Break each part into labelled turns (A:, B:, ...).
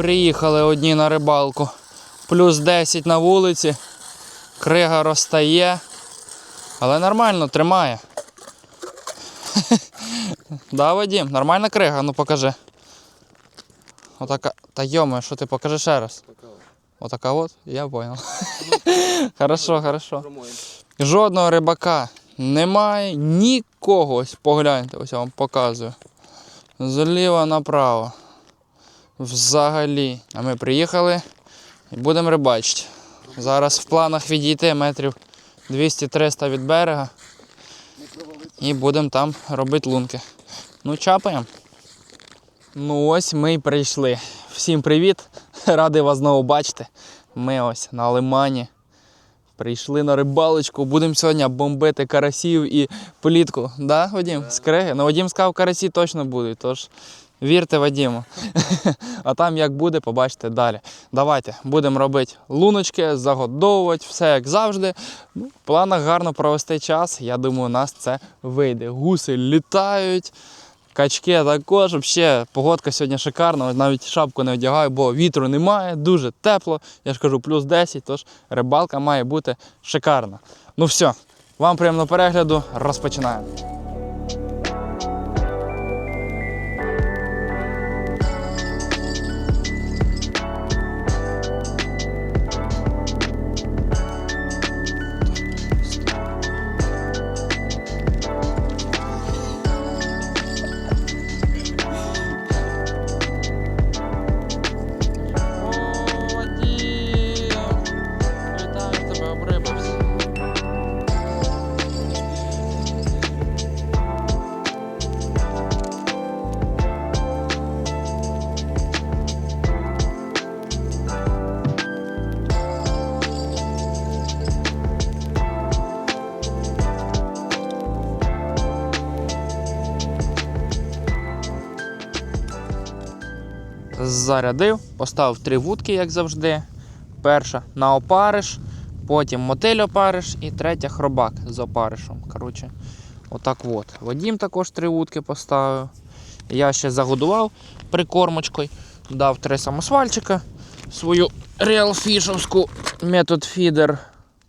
A: Приїхали одні на рибалку. Плюс 10 на вулиці. Крига розтає. Але нормально, тримає. да, Вадим, нормальна крига, ну покажи. Отака. Та йоме, що ти покажи ще раз. Отака от, я понял. хорошо, хорошо. Жодного рибака немає, нікого. Ось погляньте, ось я вам показую. Зліва направо. Взагалі. А ми приїхали і будемо рибачити. Зараз в планах відійти метрів 200-300 від берега. І будемо там робити лунки. Ну, чапаємо. Ну ось ми й прийшли. Всім привіт! Радий вас знову бачити. Ми ось на лимані. Прийшли на рибалочку. Будемо сьогодні бомбити карасів і плітку. Да, Вадим? З криги? Ну, Вадим сказав, карасі точно будуть. Тож вірте Вадиму. а там як буде, побачите далі. Давайте будемо робити луночки, загодовувати, все як завжди. Ну, в планах гарно провести час. Я думаю, у нас це вийде. Гуси літають. Качки також. Взагалі, погодка сьогодні шикарна. Навіть шапку не одягаю, бо вітру немає, дуже тепло. Я ж кажу, плюс 10, тож рибалка має бути шикарна. Ну все, вам приємного перегляду, розпочинаємо. Зарядив, поставив три вудки, як завжди. Перша на опариш, потім мотиль опариш і третя хробак з опаришем. Коротше, отак от. Вадім також три вудки поставив. Я ще загодував прикормочкою, дав три самосвальчика, свою реалфішовську метод фідер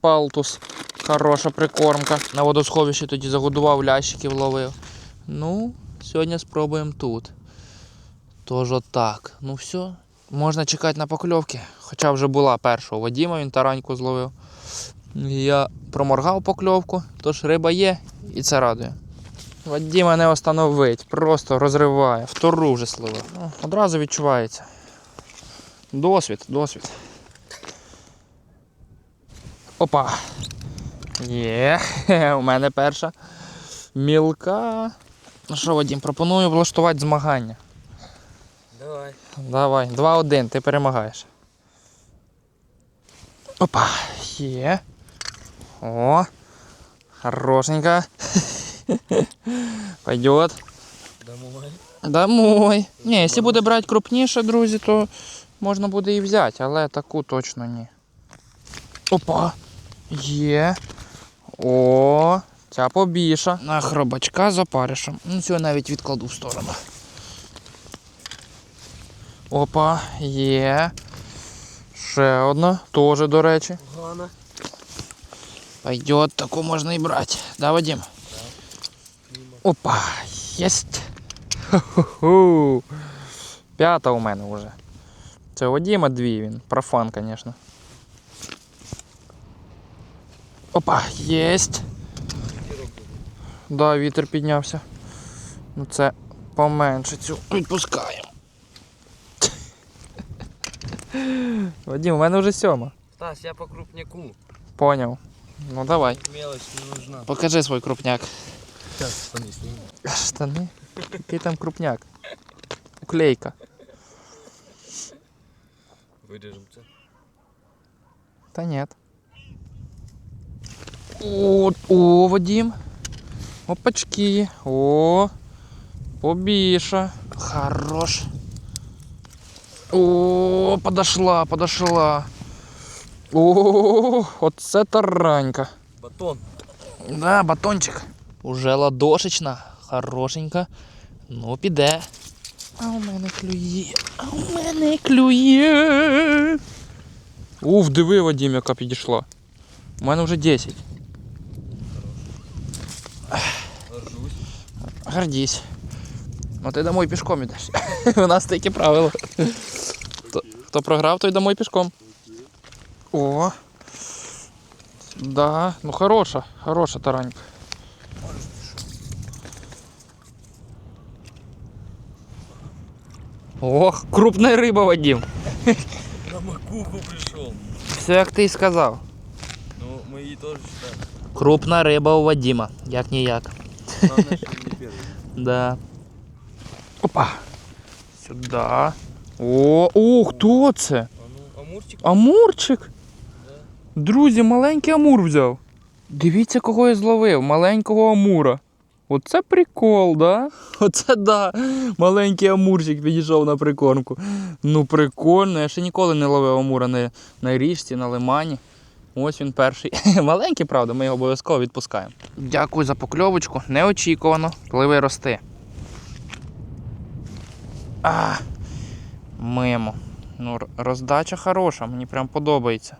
A: Палтус. Хороша прикормка. На водосховищі тоді загодував, лящиків ловив. Ну, сьогодні спробуємо тут. Тож отак. Ну все, можна чекати на покльовки. Хоча вже була перша у Вадіма, він тараньку зловив. Я проморгав покльовку, тож риба є і це радує. Вадіма не остановить, просто розриває, втору вже словив. Ну, одразу відчувається. Досвід, досвід. Опа. Є, у мене перша мілка. Ну що, Вадім, пропоную влаштувати змагання.
B: Давай.
A: Давай, 2-1, ти перемагаєш. Опа, є. О, хорошенько. Пойдет.
B: Домой.
A: Домой. Ні, якщо буде брати крупніше, друзі, то можна буде і взяти, але таку точно ні. Опа. Є. О, ця побільша. На хробачка з опаришем. Ну, цього навіть відкладу в сторону. Опа, є. Ще одна, теж, до речі.
B: Гана.
A: Пойдет, таку можна і брати. Да, Вадим? Опа, єсть. Ху-ху-ху. П'ята у мене вже. Це Вадима дві, він профан, звісно. Опа, єсть. Да, вітер піднявся. Ну це поменше цю відпускаємо. Вадим, у мене вже сьома.
B: Стас, я по крупняку.
A: Поняв. Ну давай.
B: Мелочь не нужна.
A: Покажи свой крупняк.
B: Сейчас, штаны сниму.
A: Штани? Який там крупняк? Уклейка.
B: Вырежем це.
A: Та нет. О, о, Вадим. Опачки. О. Побіша. Хорош. О, подошла, подошла. О, оце таранька.
B: Батон.
A: Да, батончик. Уже ладошечна, хорошенька. Ну, піде. А у мене клює. А у мене клює. Уф, диви, Вадим, яка підійшла. У мене вже 10.
B: Горжусь.
A: Гордись. Ну ти домой пішком ідеш. У нас такі правила. Хто, хто програв, той домой пішком. О. Да, ну хороша, хороша таранька. Ох, крупная риба, Вадим.
B: На макуху пришел.
A: Все як ти і сказав.
B: Ну, мы ей тоже считаем.
A: Крупна риба у Вадима, як ніяк.
B: Главное, что не первый.
A: Да. Опа. Сюда. О, о, хто це?
B: Амурчик?
A: Амурчик. Друзі, маленький амур взяв. Дивіться, кого я зловив. Маленького амура. Оце прикол, да? Оце да. Маленький амурчик підійшов на прикормку. Ну прикольно. Я ще ніколи не ловив амура на, на річці, на лимані. Ось він перший. Маленький, правда, ми його обов'язково відпускаємо. Дякую за покльовочку. Неочікувано. Пливи рости. А, мимо. Ну, роздача хороша, мені прям подобається.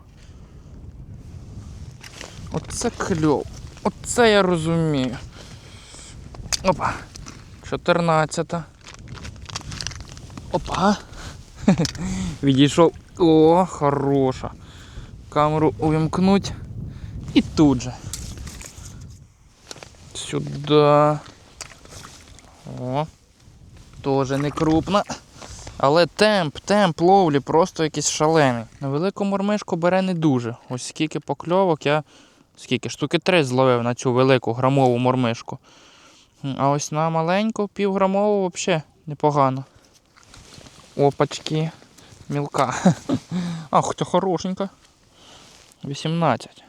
A: Оце кльов. Оце я розумію. Опа. 14. Опа. Відійшов. О, хороша. Камеру увімкнуть. І тут же. Сюди. О. Тоже не крупна. Але темп, темп ловлі просто якийсь шалений. На велику мормишку бере не дуже. Ось скільки покльовок я. Скільки? Штуки три зловив на цю велику грамову мормишку. А ось на маленьку півграмову взагалі непогано. Опачки. Мілка. А, хоча хорошенька. 18.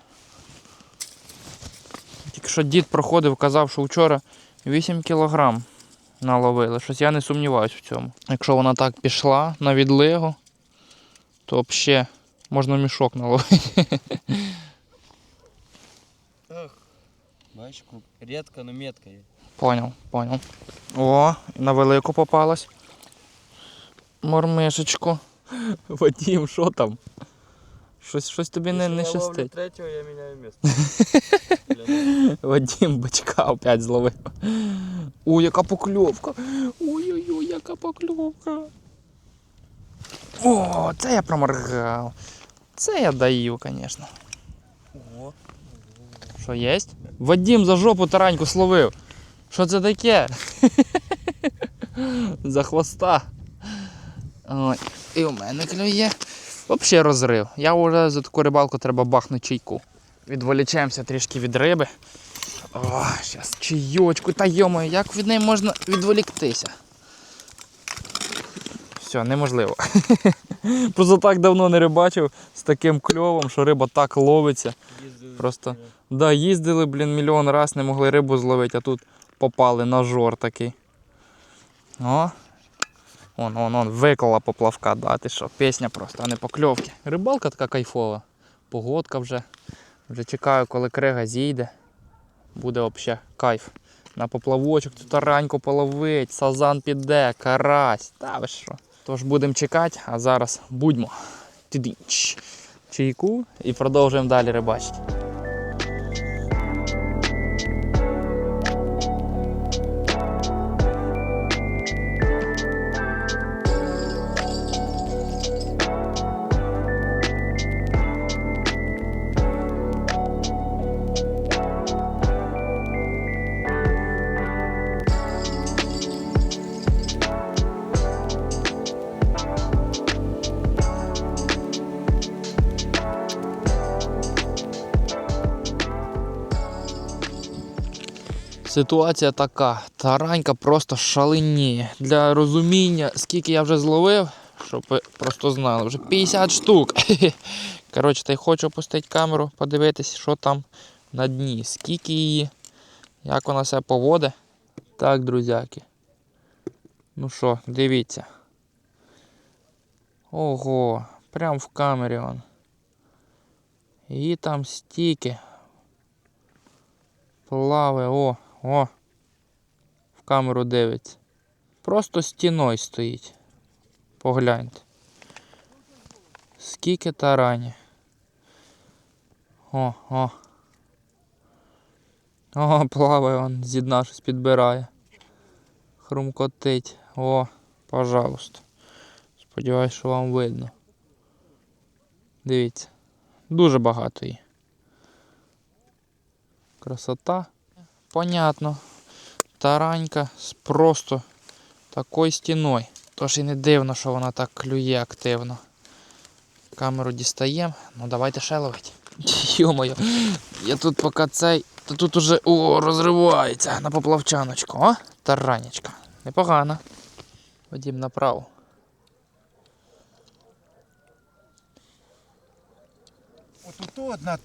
A: Тільки що дід проходив, казав, що вчора 8 кілограм наловили. Щось я не сумніваюся в цьому. Якщо вона так пішла на відлигу, то взагалі можна мішок наловити.
B: Бачиш. Редко, но метко. є.
A: Поняв, поняв. О, на велику попалась. Мормишечку. Вадім, що там? Щось, щось тобі не, не щастить.
B: третього, я міняю місце.
A: Вадім бачка опять зловив. Ой, яка покльовка. Ой-ой-ой, яка покльовка. О, це я проморгав. Це я даю, звісно. Що є? Вадім за жопу тараньку словив. Що це таке? за хвоста. Ой, і у мене клює. Взагалі розрив. Я вже за таку рибалку треба бахнути чайку. Відволічаємося трішки від риби. О, зараз чайочку. Та йомаю, як від неї можна відволіктися? Все, неможливо. Просто так давно не рибачив з таким кльовом, що риба так ловиться.
B: Їздив.
A: Просто- Да, їздили, блін, мільйон раз, не могли рибу зловити, а тут попали на жор такий. О. Он, он, он, виклала поплавка, да, ти що, пісня просто, а не покльовки. Рибалка така кайфова. Погодка вже. Вже чекаю, коли крига зійде. Буде взагалі кайф. На поплавочок тут тараньку половить, сазан піде, карась. Та ви що. Тож будемо чекати, а зараз будьмо. Чайку і продовжуємо далі рибачити. Ситуація така. Таранька просто шаленіє. Для розуміння, скільки я вже зловив, щоб ви просто знали, вже 50 штук. Коротше, та й хочу опустити камеру, подивитись, що там на дні, скільки її, як вона себе поводить. Так, друзяки. Ну що, дивіться. Ого, прям в камері он. Її там стільки. Плаває, о, о. В камеру дивиться. Просто стіною стоїть. Погляньте. Скільки тарані. О, о. О, плаває он, зі дна щось підбирає. Хрумкотить. О, пожалуйста. Сподіваюсь, що вам видно. Дивіться. Дуже багато її. Красота. Понятно. Таранька з просто такою стіною. Тож і не дивно, що вона так клює активно. Камеру дістаємо. Ну давайте ще ловить. Йо-моє, я тут поки цей. То тут уже о, розривається на поплавчаночку. О, таранечка. Непогано. Ходім направо.
C: От тут одна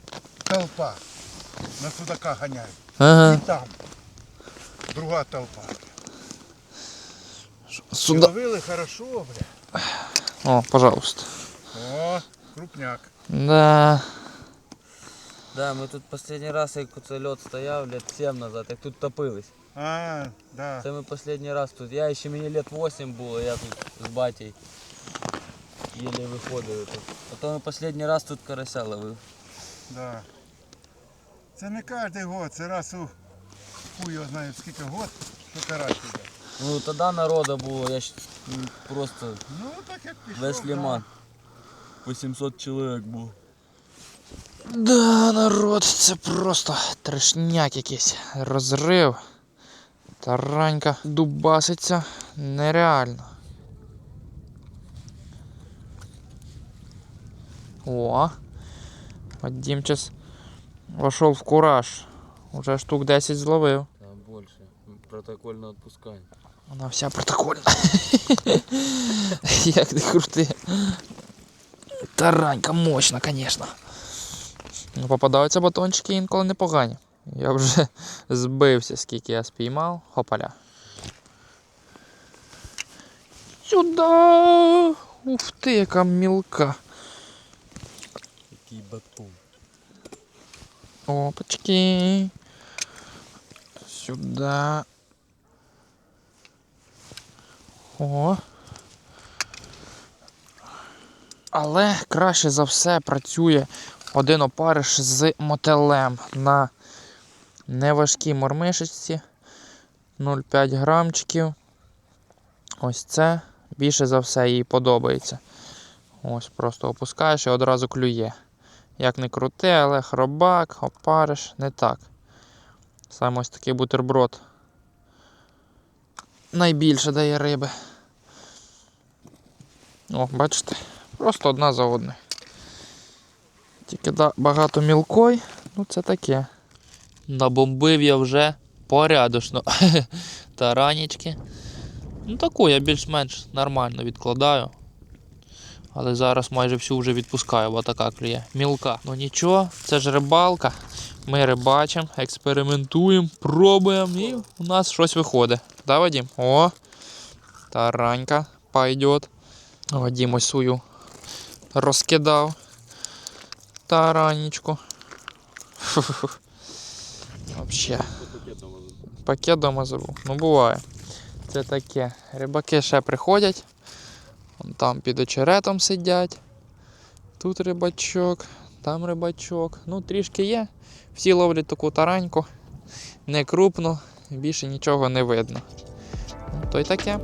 C: толпа на судака ганяють.
A: Ага.
C: І там друга толпа.
A: Сюди.
C: Ловили хорошо, бля.
A: О, пожалуйста.
C: О, крупняк.
A: Да.
B: Да, ми тут останній раз, як це льот стояв, лет 7 назад, як тут топились.
C: А, да.
B: Це ми останній раз тут. Я ще мені лет 8 було, я тут з батьком єлі виходив тут. Потім ми останній раз тут карася ловив.
C: Да. Це не кожен год, це раз у хуй його знає скільки год, що карась іде.
B: Ну тоді народу було, я ж м, просто
C: Ну так як пішов.
B: весь лиман. 800 чоловік було.
A: Да, народ, це просто трешняк якийсь. Розрив. Таранька дубаситься нереально. О. Вадимчас вошел в кураж. Уже штук 10 зловив.
B: Там більше. Протокольне відпускання.
A: Вона вся протокольна. Як ти крути. Таранька мощна, звісно. Ну, попадаються батончики інколи непогані. Я вже збився, скільки я спіймав. Хопаля. Сюда! Ух ти, яка мілка.
B: Який батон.
A: Опачки. Сюда. О. Але краще за все працює один опариш з мотелем на неважкій мормишечці 0,5 грамчиків. Ось це більше за все їй подобається. Ось просто опускаєш і одразу клює. Як не крути, але хробак, опариш, не так. Саме ось такий бутерброд. Найбільше дає риби. О, бачите? Просто одна за одною. Тільки да, багато мілкой, ну це таке. Набомбив я вже порядочно. Таранічки. Ну таку я більш-менш нормально відкладаю. Але зараз майже всю вже відпускаю, бо така клює. Мілка. Ну нічого, це ж рибалка. Ми рибачимо, експериментуємо, пробуємо і у нас щось виходить. Да, Вадим? О! Таранька пойдет. Вадим ось свою розкидав. Таранечку. Вообще. Пакет дома забув. Ну буває. Це таке. Рибаки ще приходять. Вон там під очеретом сидять. Тут рибачок, там рибачок. Ну, трішки є. Всі ловлять таку тараньку. Не крупну, більше нічого не видно. Ну, то й таке.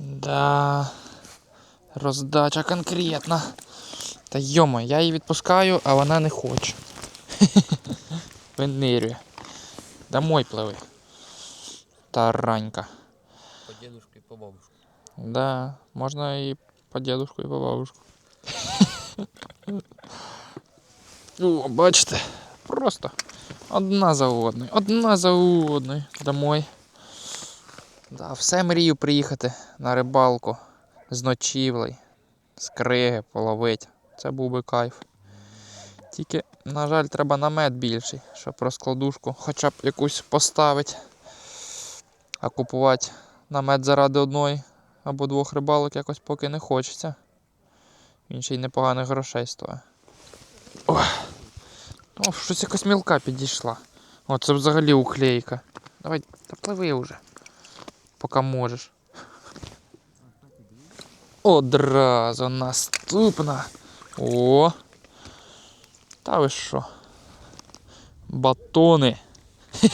A: Да. Роздача конкретна. Та йома, я її відпускаю, а вона не хоче. Винирює. Домой пливи. Таранька.
B: По дедушку і по бабушку.
A: Да, можна і по дедушку, і по бабушку. О, бачите, просто одна за одною, одна за одною. Домой. Да, все мрію приїхати на рибалку з ночівлею, з криги половити. Це був би кайф. Тільки, на жаль, треба намет більший, щоб розкладушку хоча б якусь поставити. А купувати намет заради одної або двох рибалок якось поки не хочеться. Він ще й непоганих грошей стоїть. О, щось якась мілка підійшла. О, це взагалі уклейка. Давай, пливи вже. Поки можеш. Одразу наступна. О. Та ви що? Батони.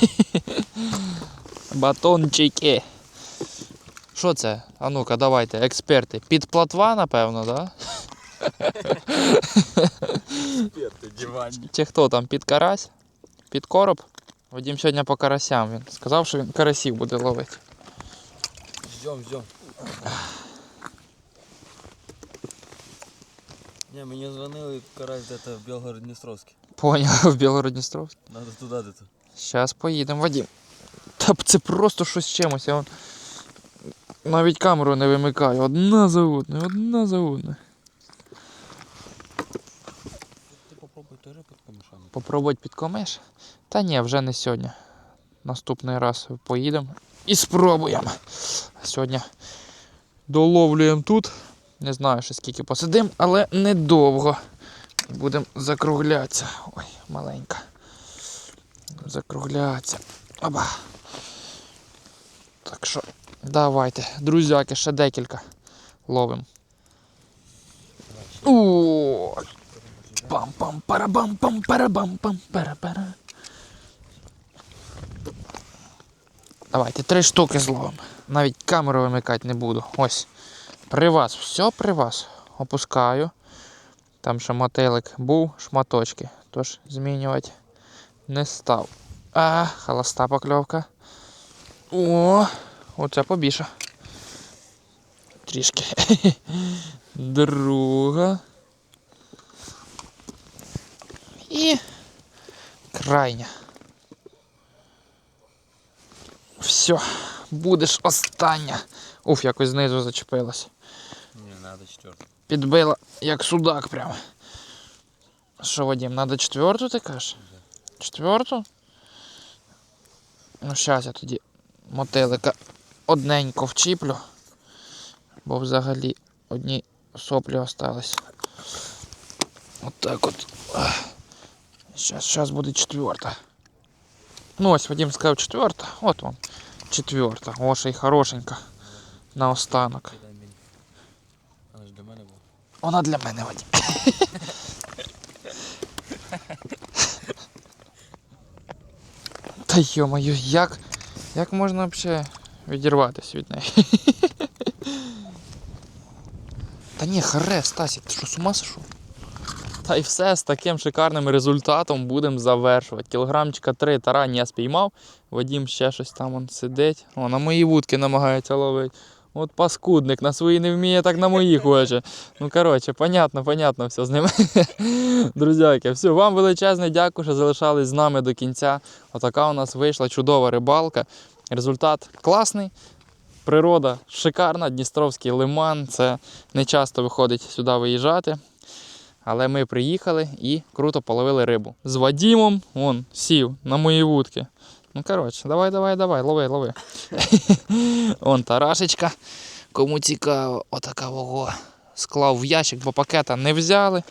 A: Батончики. Що це? А ну-ка, давайте, експерти. Під платва, напевно, да?
B: Перти, диванні.
A: Чи хто там під карась? Під короб? Вадим сьогодні по карасям. Він сказав, що він карасів буде ловити.
B: Ждем, ждем. Не, мені дзвонили карась где-то в Білгород-Дністровський.
A: Поняв, в Білгородністровськ.
B: Надо туди де-то.
A: Зараз поїдемо, Вадим. Та це просто щось з чимось. Я вон навіть камеру не вимикаю. Одна за одною, одна за одною.
B: Ти попробуй теж під камешами.
A: Попробувати під комиш? Та ні, вже не сьогодні. Наступний раз поїдемо і спробуємо. Сьогодні доловлюємо тут. Не знаю, ще скільки посидимо, але недовго. Будемо закруглятися. Ой, маленька. Закруглятися. Оба. Так що, давайте, друзяки, ще декілька ловимо. О, пам-пам, Давайте три штуки зловимо. Навіть камеру вимикати не буду. Ось. При вас, все при вас. Опускаю. Там ще мотилик був, шматочки. Тож змінювати не став. А, холоста покльовка. О, оце побільше. Трішки. Друга. І крайня. Все, будеш остання. Уф, якось знизу зачепилась.
B: Не, надо четверту.
A: Підбила, як судак прямо. Що, Вадим, надо четверту, ти кажеш? Четверту? Ну, щас я тоді мотилика одненько вчіплю. Бо взагалі одні соплі остались. Отак от. Щас буде четверта. Ну ось Вадим сказав четверта. От вам. Четверта. О, ще й хорошенька. На останок.
B: Вона ж до мене була.
A: Вона для мене Вадим. Та йо-моє, як, як можна взагалі відірватися від неї? Та ні, харе, Стасік, ти що, з ума сошов? Та й все з таким шикарним результатом будемо завершувати. Кілограмчика 3 тарані я спіймав. Вадім ще щось там он сидить. О, на мої вудки намагається ловити. От паскудник, на свої не вміє, так на мої хоче. Ну, коротше, понятно, понятно все з ними. Друзяки, все, вам величезне дякую, що залишались з нами до кінця. Отака у нас вийшла чудова рибалка. Результат класний. Природа шикарна, Дністровський лиман. Це не часто виходить сюди виїжджати. Але ми приїхали і круто половили рибу. З Вадімом, вон, сів на мої вудки. Ну, коротше, давай, давай, давай, лови, лови. Вон тарашечка. Кому цікаво, отака вого. Склав в ящик, бо пакета не взяли.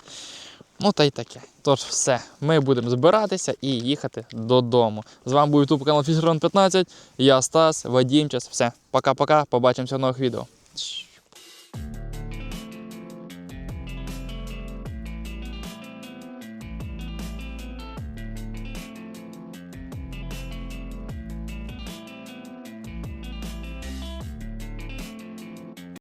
A: Ну та й таке. Тож все, ми будемо збиратися і їхати додому. З вами був YouTube канал Фішерон 15. Я Стас, Вадімчас. Все, пока-пока. Побачимося в нових відео.